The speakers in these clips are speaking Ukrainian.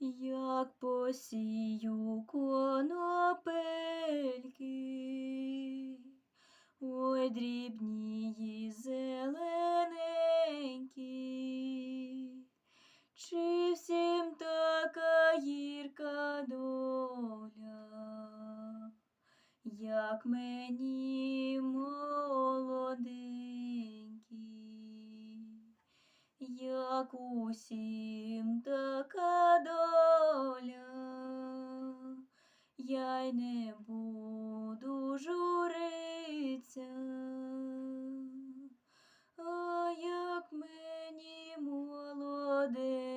як посію конопельки, ой дрібні зелененькі, чи всім така гірка доля, як мені молоденький, як усім така доля, я й не буду журиться. А як мені молоденький,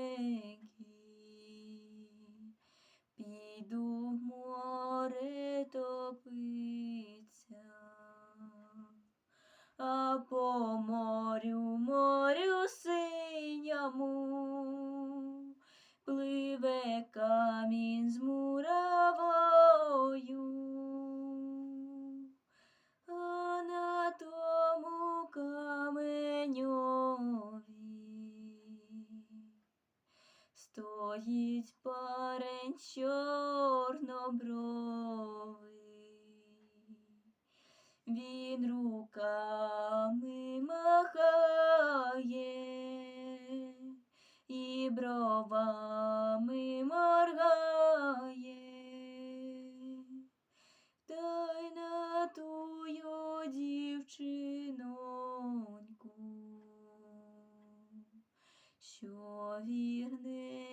піду в море топиться, а по морю, стоїть парень чорнобровий, він руками махає і бровами моргає, та й на тую дівчиноньку. Що вірний